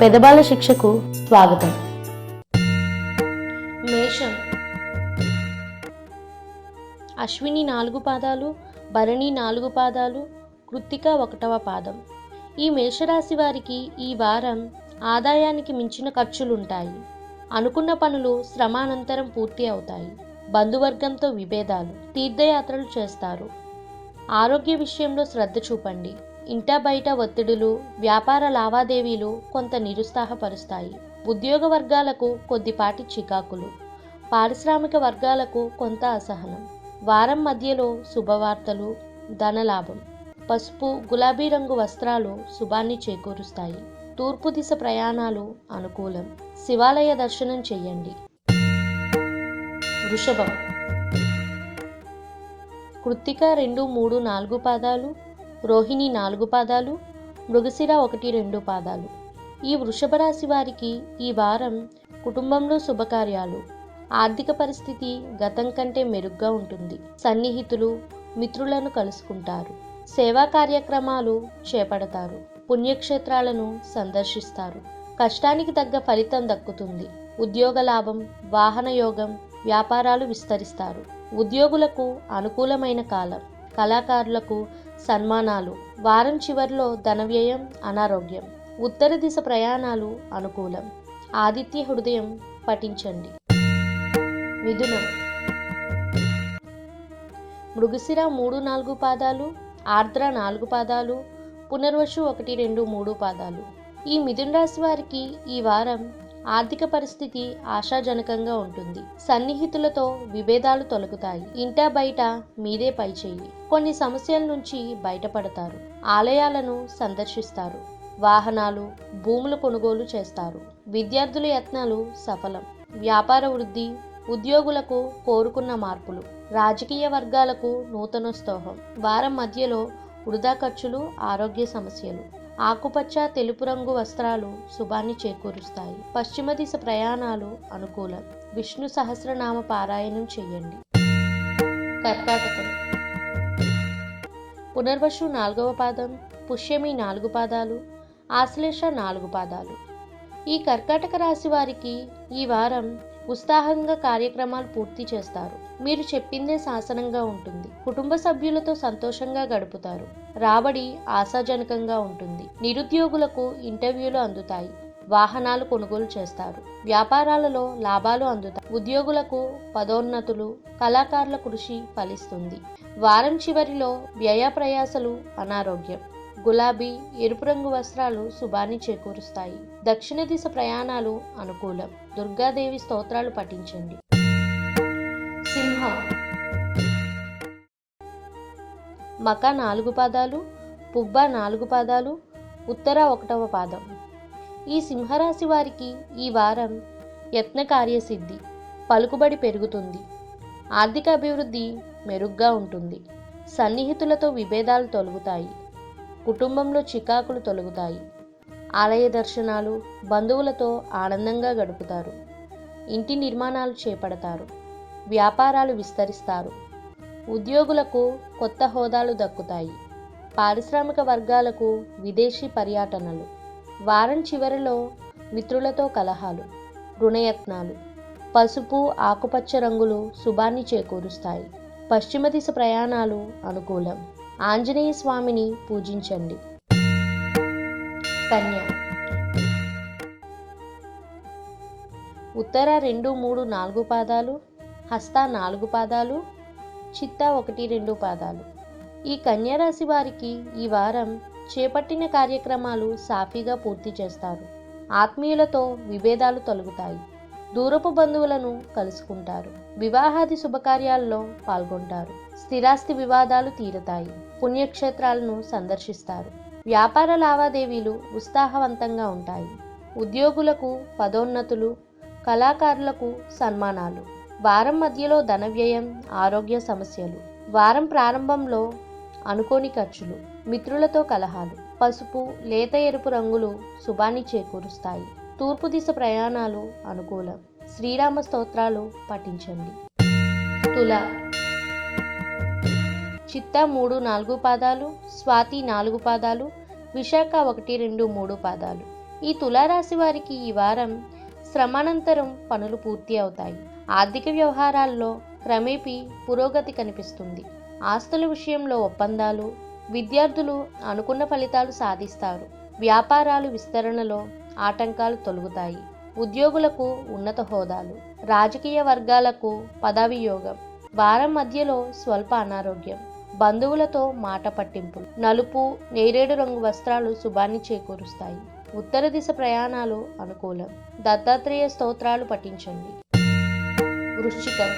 పెదబాల శిక్షకు స్వాగతం. మేషం. అశ్విని నాలుగు పాదాలు భరణి నాలుగు పాదాలు కృత్తిక ఒకటవ పాదం. ఈ మేషరాశి వారికి ఈ వారం ఆదాయానికి మించిన ఖర్చులుంటాయి. అనుకున్న పనులు శ్రమానంతరం పూర్తి అవుతాయి. బంధువర్గంతో విభేదాలు తీర్థయాత్రలు చేస్తారు. ఆరోగ్య విషయంలో శ్రద్ధ చూపండి. ఇంట బయట ఒత్తిడులు వ్యాపార లావాదేవీలు కొంత నిరుత్సాహపరుస్తాయి. ఉద్యోగ వర్గాలకు కొద్దిపాటి చికాకులు. పారిశ్రామిక వర్గాలకు కొంత అసహనం. వారం మధ్యలో శుభవార్తలు ధనలాభం. పసుపు గులాబీ రంగు వస్త్రాలు శుభాన్ని చేకూరుస్తాయి. తూర్పు దిశ ప్రయాణాలు అనుకూలం. శివాలయ దర్శనం చెయ్యండి. వృషభం. కృత్తిక రెండు మూడు నాలుగు పాదాలు రోహిణి నాలుగు పాదాలు మృగశిర ఒకటి రెండు పాదాలు. ఈ వృషభ రాశి వారికి ఈ వారం కుటుంబంలో శుభకార్యాలు. ఆర్థిక పరిస్థితి గతం కంటే మెరుగ్గా ఉంటుంది. సన్నిహితులు మిత్రులను కలుసుకుంటారు. సేవా కార్యక్రమాలు చేపడతారు. పుణ్యక్షేత్రాలను సందర్శిస్తారు. కష్టానికి తగ్గ ఫలితం దక్కుతుంది. ఉద్యోగ లాభం వాహన యోగం వ్యాపారాలు విస్తరిస్తారు. ఉద్యోగులకు అనుకూలమైన కాలం. కళాకారులకు సన్మానాలు. వారం చివరిలో ధన వ్యయం అనారోగ్యం. ఉత్తర దిశ ప్రయాణాలు అనుకూలం. ఆదిత్య హృదయం పఠించండి. మిథునం. మృగశిర మూడు నాలుగు పాదాలు ఆర్ద్ర నాలుగు పాదాలు పునర్వసు ఒకటి రెండు మూడు పాదాలు. ఈ మిథున రాశి వారికి ఈ వారం ఆర్థిక పరిస్థితి ఆశాజనకంగా ఉంటుంది. సన్నిహితులతో విభేదాలు తొలగుతాయి. ఇంటా బయట మీదే పై చేయి కొన్ని సమస్యల నుంచి బయటపడతారు. ఆలయాలను సందర్శిస్తారు. వాహనాలు భూములు కొనుగోలు చేస్తారు. విద్యార్థుల యత్నాలు సఫలం. వ్యాపార వృద్ధి ఉద్యోగులకు కోరుకున్న మార్పులు. రాజకీయ వర్గాలకు నూతనోత్సాహం వారం మధ్యలో వృధా ఖర్చులు ఆరోగ్య సమస్యలు. ఆకుపచ్చ తెలుపు రంగు వస్త్రాలు శుభాన్ని చేకూరుస్తాయి. పశ్చిమ దిశ ప్రయాణాలు అనుకూలం. విష్ణు సహస్రనామ పారాయణం చేయండి. కర్కాటకం. పునర్వసు నాలుగవ పాదం పుష్యమి నాలుగు పాదాలు ఆశ్లేష నాలుగు పాదాలు. ఈ కర్కాటక రాశి వారికి ఈ వారం ఉత్సాహంగా కార్యక్రమాలు పూర్తి చేస్తారు. మీరు చెప్పిందే శాసనంగా ఉంటుంది. కుటుంబ సభ్యులతో సంతోషంగా గడుపుతారు. రాబడి ఆశాజనకంగా ఉంటుంది. నిరుద్యోగులకు ఇంటర్వ్యూలు అందుతాయి. వాహనాలు కొనుగోలు చేస్తారు. వ్యాపారాలలో లాభాలు అందుతాయి. ఉద్యోగులకు పదోన్నతులు కళాకారుల కృషి ఫలిస్తుంది. వారం చివరిలో వ్యయప్రయాసలు అనారోగ్యం. గులాబీ ఎరుపు రంగు వస్త్రాలు శుభాన్ని చేకూరుస్తాయి. దక్షిణ దిశ ప్రయాణాలు అనుకూలం. దుర్గాదేవి స్తోత్రాలు పఠించండి. సింహం. మక నాలుగు పాదాలు పుబ్బ నాలుగు పాదాలు ఉత్తర ఒకటవ పాదం. ఈ సింహరాశి వారికి ఈ వారం యత్న కార్యసిద్ధి పలుకుబడి పెరుగుతుంది. ఆర్థిక అభివృద్ధి మెరుగ్గా ఉంటుంది. సన్నిహితులతో విభేదాలు తొలగుతాయి. కుటుంబంలో చికాకులు తొలగుతాయి. ఆలయ దర్శనాలు బంధువులతో ఆనందంగా గడుపుతారు. ఇంటి నిర్మాణాలు చేపడతారు. వ్యాపారాలు విస్తరిస్తారు. ఉద్యోగులకు కొత్త హోదాలు దక్కుతాయి. పారిశ్రామిక వర్గాలకు విదేశీ పర్యటనలు. వారం చివరిలో మిత్రులతో కలహాలు రుణయత్నాలు. పసుపు ఆకుపచ్చ రంగులు శుభాన్ని చేకూరుస్తాయి. పశ్చిమ దిశ ప్రయాణాలు అనుకూలం. ఆంజనేయ స్వామిని పూజించండి. కన్య. ఉత్తర రెండు మూడు నాలుగు పాదాలు హస్త నాలుగు పాదాలు చిత్త ఒకటి రెండు పాదాలు. ఈ కన్యారాశి వారికి ఈ వారం చేపట్టిన కార్యక్రమాలు సాఫీగా పూర్తి చేస్తారు. ఆత్మీయులతో విభేదాలు తొలగుతాయి. దూరపు బంధువులను కలుసుకుంటారు. వివాహాది శుభకార్యాల్లో పాల్గొంటారు. స్థిరాస్తి వివాదాలు తీరతాయి. పుణ్యక్షేత్రాలను సందర్శిస్తారు. వ్యాపార లావాదేవీలు ఉత్సాహవంతంగా ఉంటాయి. ఉద్యోగులకు పదోన్నతులు కళాకారులకు సన్మానాలు. వారం మధ్యలో ధన వ్యయం ఆరోగ్య సమస్యలు. వారం ప్రారంభంలో అనుకోని ఖర్చులు మిత్రులతో కలహాలు. పసుపు లేత ఎరుపు రంగులు శుభాన్ని చేకూరుస్తాయి. తూర్పు దిశ ప్రయాణాలు అనుకూలం. శ్రీరామ స్తోత్రాలు పఠించండి. తుల చిత్త మూడు నాలుగు పాదాలు స్వాతి నాలుగు పాదాలు విశాఖ ఒకటి రెండు మూడు పాదాలు. ఈ తులారాశి వారికి ఈ వారం శ్రమానంతరం పనులు పూర్తి అవుతాయి. ఆర్థిక వ్యవహారాల్లో క్రమేపీ పురోగతి కనిపిస్తుంది. ఆస్తుల విషయంలో ఒప్పందాలు విద్యార్థులు అనుకున్న ఫలితాలు సాధిస్తారు. వ్యాపారాలు విస్తరణలో ఆటంకాలు తొలుగుతాయి. ఉద్యోగులకు ఉన్నత హోదాలు రాజకీయ వర్గాలకు పదవియోగం వారం మధ్యలో స్వల్ప అనారోగ్యం బంధువులతో మాట పట్టింపులు నలుపు నేరేడు రంగు వస్త్రాలు శుభాన్ని చేకూరుస్తాయి. ఉత్తర దిశ ప్రయాణాలు అనుకూలం. దత్తాత్రేయ స్తోత్రాలు పఠించండి. వృశ్చికం.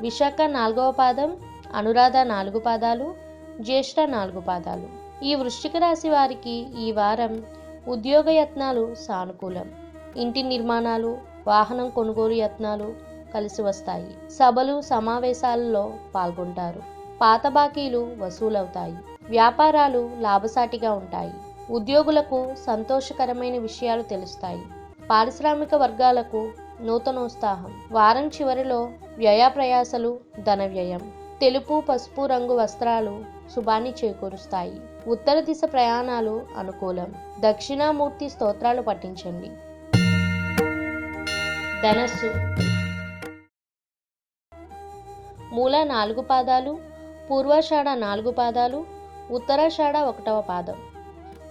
విశాఖ నాలుగవ పాదం అనురాధ నాలుగు పాదాలు జ్యేష్ఠ నాలుగు పాదాలు. ఈ వృశ్చిక రాశి వారికి ఈ వారం ఉద్యోగ యత్నాలు సానుకూలం. ఇంటి నిర్మాణాలు వాహనం కొనుగోలు యత్నాలు కలిసి వస్తాయి. సభలు సమావేశాలలో పాల్గొంటారు. పాత బాకీలు వసూలవుతాయి. వ్యాపారాలు లాభసాటిగా ఉంటాయి. ఉద్యోగులకు సంతోషకరమైన విషయాలు తెలుస్తాయి. పారిశ్రామిక వర్గాలకు నూతనోత్సాహం. వారం చివరిలో వ్యయప్రయాసలు ధన వ్యయం తెలుపు పసుపు రంగు వస్త్రాలు శుభాన్ని చేకూరుస్తాయి. ఉత్తర దిశ ప్రయాణాలు అనుకూలం. దక్షిణామూర్తి స్తోత్రాలు పఠించండి. ధనస్సు. మూల నాలుగు పాదాలు పూర్వాషాఢ నాలుగు పాదాలు ఉత్తరాషాఢ ఒకటవ పాదం.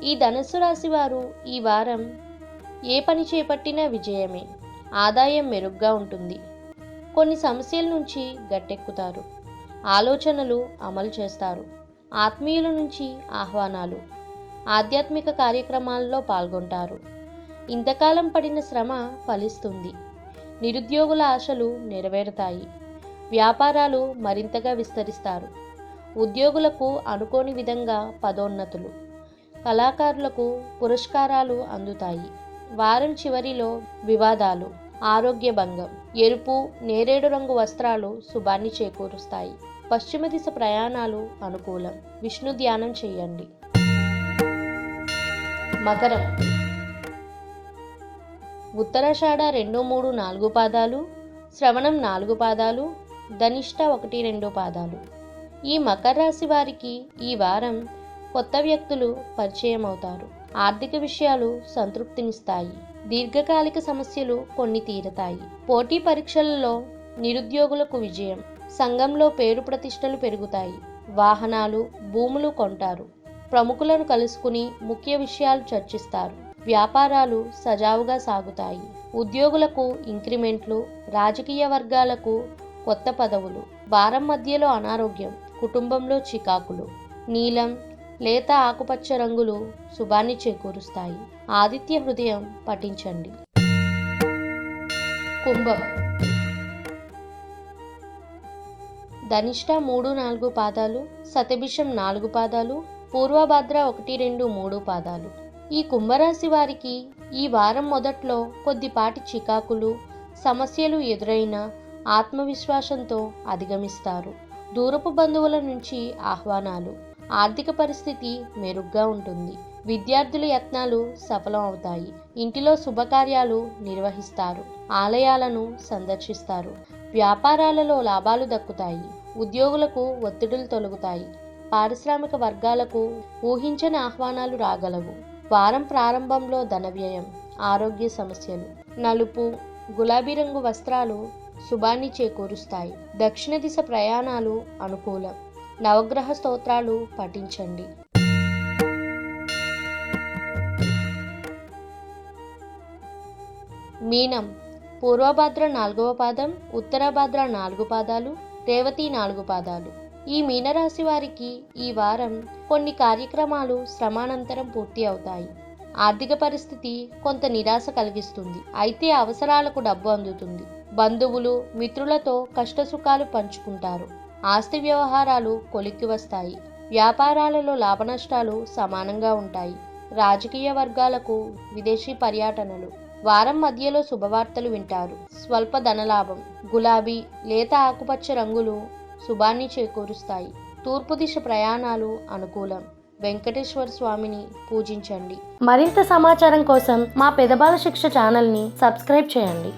ఈ ధనుస్సు రాశి వారు ఈ వారం ఏ పని చేపట్టినా విజయమే. ఆదాయం మెరుగ్గా ఉంటుంది. కొన్ని సమస్యల నుంచి గట్టెక్కుతారు. ఆలోచనలు అమలు చేస్తారు. ఆత్మీయుల నుంచి ఆహ్వానాలు ఆధ్యాత్మిక కార్యక్రమాల్లో పాల్గొంటారు. ఇంతకాలం పడిన శ్రమ ఫలిస్తుంది. నిరుద్యోగుల ఆశలు నెరవేరుతాయి. వ్యాపారాలు మరింతగా విస్తరిస్తారు. ఉద్యోగులకు అనుకోని విధంగా పదోన్నతులు కళాకారులకు పురస్కారాలు అందుతాయి. వారం చివరిలో వివాదాలు ఆరోగ్య భంగం ఎరుపు నేరేడు రంగు వస్త్రాలు శుభాన్ని చేకూరుస్తాయి. పశ్చిమ దిశ ప్రయాణాలు అనుకూలం. విష్ణు ధ్యానం చేయండి. మకరం. ఉత్తరాషాఢ రెండు మూడు నాలుగు పాదాలు శ్రవణం నాలుగు పాదాలు ధనిష్ట ఒకటి రెండు పాదాలు. ఈ మకర రాశి వారికి ఈ వారం కొత్త వ్యక్తులు పరిచయం అవుతారు ఆర్థిక విషయాలు సంతృప్తినిస్తాయి. దీర్ఘకాలిక సమస్యలు కొన్ని తీరతాయి. పోటీ పరీక్షలలో నిరుద్యోగులకు విజయం. సంఘంలో పేరు ప్రతిష్టలు పెరుగుతాయి. వాహనాలు భూములు కొంటారు. ప్రముఖులను కలుసుకుని ముఖ్య విషయాలు చర్చిస్తారు. వ్యాపారాలు సజావుగా సాగుతాయి. ఉద్యోగులకు ఇంక్రిమెంట్లు రాజకీయ వర్గాలకు కొత్త పదవులు. వారం మధ్యలో అనారోగ్యం కుటుంబంలో చికాకులు. నీలం లేత ఆకుపచ్చ రంగులు శుభాన్ని చేకూరుస్తాయి. ఆదిత్య హృదయం పఠించండి. కుంభం. ధనిష్ట మూడు నాలుగు పాదాలు సతభిషం నాలుగు పాదాలు పూర్వభద్ర ఒకటి రెండు మూడు పాదాలు. ఈ కుంభరాశి వారికి ఈ వారం మొదట్లో కొద్దిపాటి చికాకులు సమస్యలు ఎదురైన ఆత్మవిశ్వాసంతో అధిగమిస్తారు. దూరపు బంధువుల నుంచి ఆహ్వానాలు. ఆర్థిక పరిస్థితి మెరుగ్గా ఉంటుంది. విద్యార్థుల యత్నాలు సఫలం అవుతాయి. ఇంటిలో శుభకార్యాలు నిర్వహిస్తారు. ఆలయాలను సందర్శిస్తారు. వ్యాపారాలలో లాభాలు దక్కుతాయి. ఉద్యోగులకు ఒత్తిడులు తొలగుతాయి. పారిశ్రామిక వర్గాలకు ఊహించని ఆహ్వానాలు రాగలవు. వారం ప్రారంభంలో ధన వ్యయం ఆరోగ్య సమస్యలు నలుపు గులాబీ రంగు వస్త్రాలు శుభాన్ని చేకూరుస్తాయి. దక్షిణ దిశ ప్రయాణాలు అనుకూలం. నవగ్రహ స్తోత్రాలు పఠించండి. మీనం పూర్వభద్ర నాలుగవ పాదం ఉత్తరభద్ర నాలుగు పాదాలు రేవతి నాలుగు పాదాలు. ఈ మీనరాశి వారికి ఈ వారం కొన్ని కార్యక్రమాలు శ్రమానంతరం పూర్తి అవుతాయి. ఆర్థిక పరిస్థితి కొంత నిరాశ కలిగిస్తుంది. అయితే అవసరాలకు డబ్బు అందుతుంది. బంధువులు మిత్రులతో కష్టసుఖాలు పంచుకుంటారు. ఆస్తి వ్యవహారాలు కొలిక్కి వస్తాయి. వ్యాపారాలలో లాభనష్టాలు సమానంగా ఉంటాయి. రాజకీయ వర్గాలకు విదేశీ పర్యటనలు. వారం మధ్యలో శుభవార్తలు వింటారు. స్వల్ప ధనలాభం గులాబీ లేత ఆకుపచ్చ రంగులు శుభాన్ని చేకూరుస్తాయి. తూర్పు దిశ ప్రయాణాలు అనుకూలం. వెంకటేశ్వర స్వామిని పూజించండి. మరింత సమాచారం కోసం మా పెదబాల శిక్ష ఛానల్ని సబ్స్క్రైబ్ చేయండి.